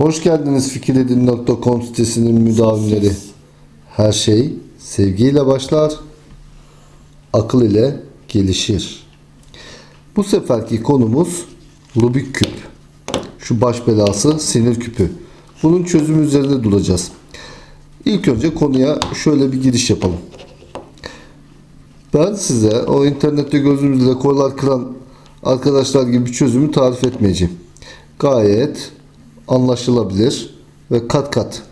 Hoş geldiniz fikredin.com sitesinin müdavimleri. Her şey sevgiyle başlar, akıl ile gelişir. Bu seferki konumuz Rubik küp. Şu baş belası sinir küpü. Bunun çözümü üzerinde duracağız. İlk önce konuya şöyle bir giriş yapalım. Ben size o internette gözümüzle rekorlar kıran arkadaşlar gibi bir çözümü tarif etmeyeceğim. Gayet anlaşılabilir ve kat kat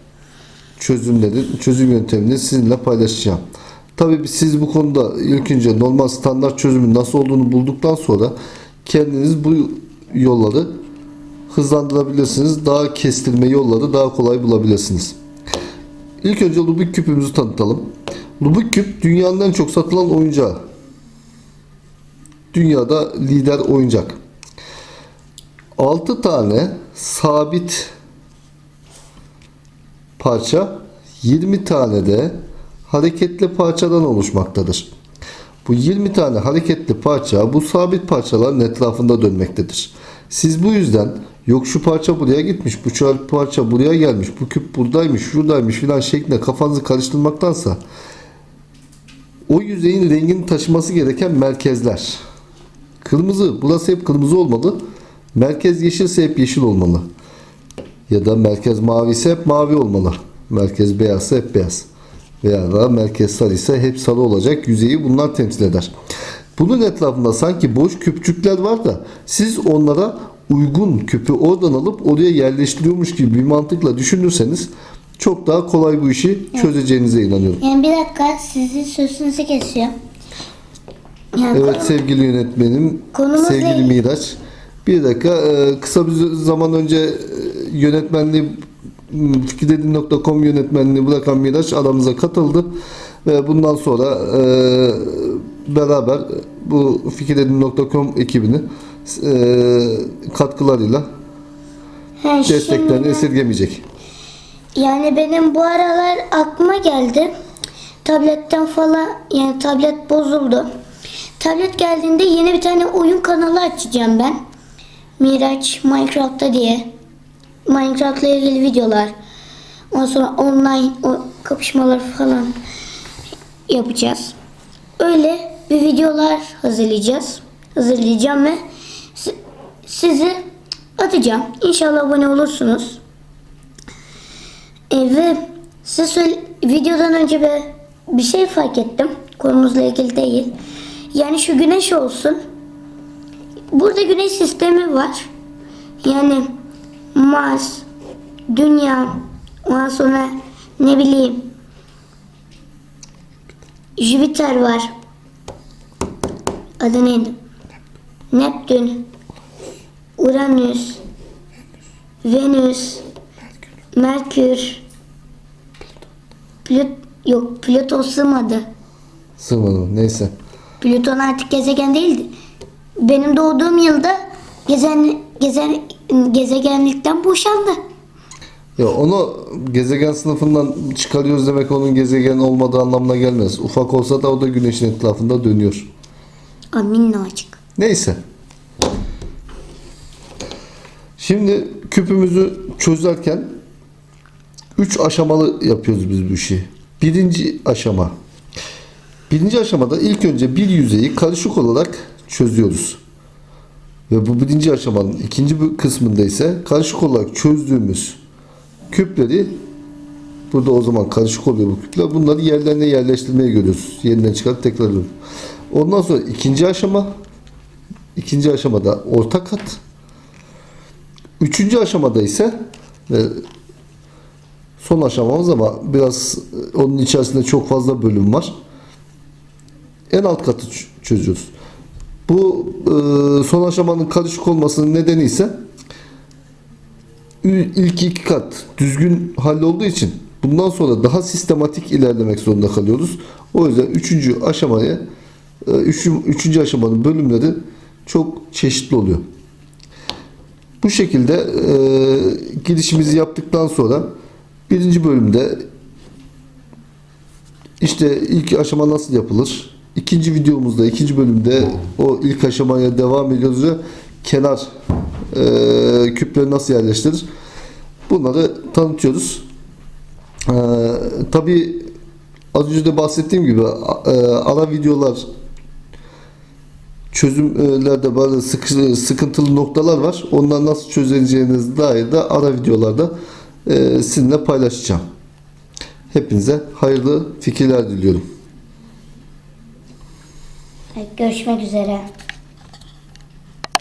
çözümlerin çözüm yöntemini sizinle paylaşacağım. Tabii siz bu konuda ilk önce normal standart çözümün nasıl olduğunu bulduktan sonra kendiniz bu yolları hızlandırabilirsiniz. Daha kestirme yolları daha kolay bulabilirsiniz. İlk önce Rubik küpümüzü tanıtalım. Rubik küp dünyanın en çok satılan oyuncağı. Dünyada lider oyuncak. 6 tane sabit parça 20 tane de hareketli parçadan oluşmaktadır. Bu 20 tane hareketli parça bu sabit parçaların etrafında dönmektedir. Siz bu yüzden yok şu parça buraya gitmiş, bu parça buraya gelmiş, bu küp buradaymış, şuradaymış filan şeklinde kafanızı karıştırmaktansa o yüzeyin rengini taşıması gereken merkezler. Kırmızı, burası hep kırmızı olmalı. Merkez yeşilse hep yeşil olmalı. Ya da merkez mavi ise hep mavi olmalı. Merkez beyazsa hep beyaz. Veya da merkez sarı ise hep sarı olacak. Yüzeyi bunlar temsil eder. Bunun etrafında sanki boş küpçükler var da siz onlara uygun küpü oradan alıp oraya yerleştiriyormuş gibi bir mantıkla düşünürseniz çok daha kolay bu işi çözeceğinize inanıyorum. Yani bir dakika sizin sözünüzü kesiyorum. Yani Evet sevgili yönetmenim, sevgili? Miraç. Bir dakika e, kısa bir zaman önce e, yönetmenliği fikirdedim.com yönetmenliği bırakan Miraç aramıza katıldı. Ve bundan sonra e, beraber bu fikirdedim.com ekibini e, katkılarıyla he, desteklerini şimdi- esirgemeyecek. Yani benim bu aralar aklıma geldi. Tabletten falan yani tablet bozuldu. Tablet geldiğinde yeni bir tane oyun kanalı açacağım ben. Miraç Minecraft'ta diye. Minecraft'la ilgili videolar. Ondan sonra online kapışmalar falan yapacağız. Öyle bir videolar hazırlayacağız. Hazırlayacağım ve si- sizi atacağım. İnşallah abone olursunuz. E, ve size söyle, videodan önce bir, bir şey fark ettim. Konumuzla ilgili değil. Yani şu güneş olsun. Burada güneş sistemi var. Yani Mars, Dünya, ondan sonra ne bileyim Jüpiter var. Adı neydi? Neptün, Uranüs, Venüs, Merkür, Plut yok Plüton sığmadı. Sığmadı. Neyse. Plüton artık gezegen değildi. Benim doğduğum yılda gezen, gezen, gezegenlikten boşandı. Ya onu gezegen sınıfından çıkarıyoruz demek onun gezegen olmadığı anlamına gelmez. Ufak olsa da o da güneşin etrafında dönüyor. Aa, minnacık. Neyse. Şimdi küpümüzü çözerken 3 aşamalı yapıyoruz biz bu işi. Birinci aşama. Birinci aşamada ilk önce bir yüzeyi karışık olarak çözüyoruz. Ve bu birinci aşamanın ikinci kısmında ise karışık olarak çözdüğümüz küpleri burada o zaman karışık oluyor bu küpler. Bunları yerlerine yerleştirmeye görüyoruz. Yerinden çıkarıp tekrar alıyoruz. Ondan sonra ikinci aşama ikinci aşamada orta kat. Üçüncü aşamada ise ve son aşamamız ama biraz e, onun içerisinde çok fazla bölüm var. En alt katı çözüyoruz. Bu e, son aşamanın karışık olmasının nedeni ise ilk iki kat düzgün hallolduğu için bundan sonra daha sistematik ilerlemek zorunda kalıyoruz. O yüzden üçüncü aşamaya e, üçü- üçüncü aşamanın bölümleri çok çeşitli oluyor. Bu şekilde e, girişimizi yaptıktan sonra birinci bölümde işte ilk aşama nasıl yapılır? İkinci videomuzda, ikinci bölümde o ilk aşamaya devam ediyoruz kenar e, küpleri nasıl yerleştirir? bunları tanıtıyoruz. Ee, Tabi az önce de bahsettiğim gibi e, ara videolar çözümlerde bazı sıkı- sıkıntılı noktalar var. Onları nasıl çözeceğiniz dair de ara videolarda e, sizinle paylaşacağım. Hepinize hayırlı fikirler diliyorum. Görüşmek üzere.